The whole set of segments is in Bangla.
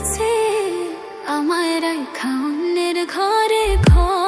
পলাইছে আমায় রাইখা অন্যের ঘরে ঘর।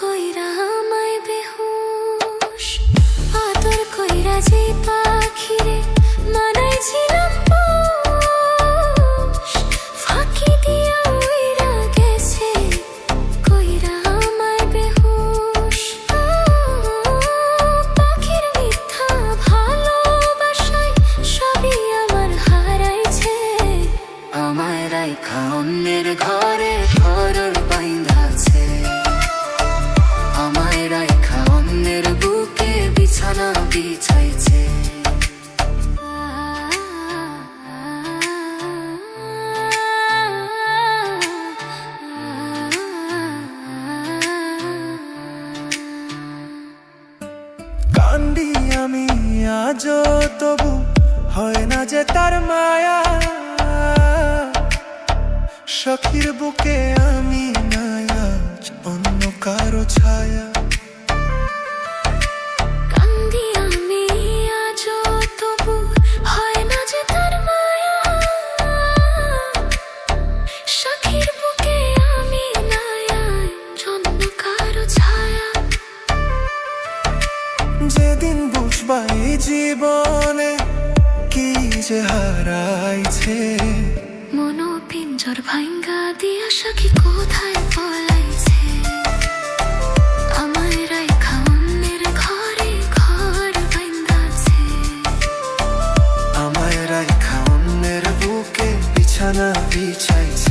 কইরা আমায় বেহুশ। কইরা যেই পাখিরে মানাইছিলাম ফাঁকি দিয়া উইরা গেছে হারাইছে। আমায় রাইখা অন্যের ঘর বিছানা বিছাইছে কান্দি আমি আজও তবু হয় না যে তার মায়া সখীর বুকে আমি নায়াজ অন্য কারও ছায়া জীবনে কি যে হারাইছে? মনো পিঞ্জর ভাঙ্গা দিয়া সখী কোথায় পলাইছে? আমায় রাইখা অন্যের ঘরে ঘর বাইন্দাছে আমায় রাইখা অন্যের বুকে বিছানা বিছাইছে।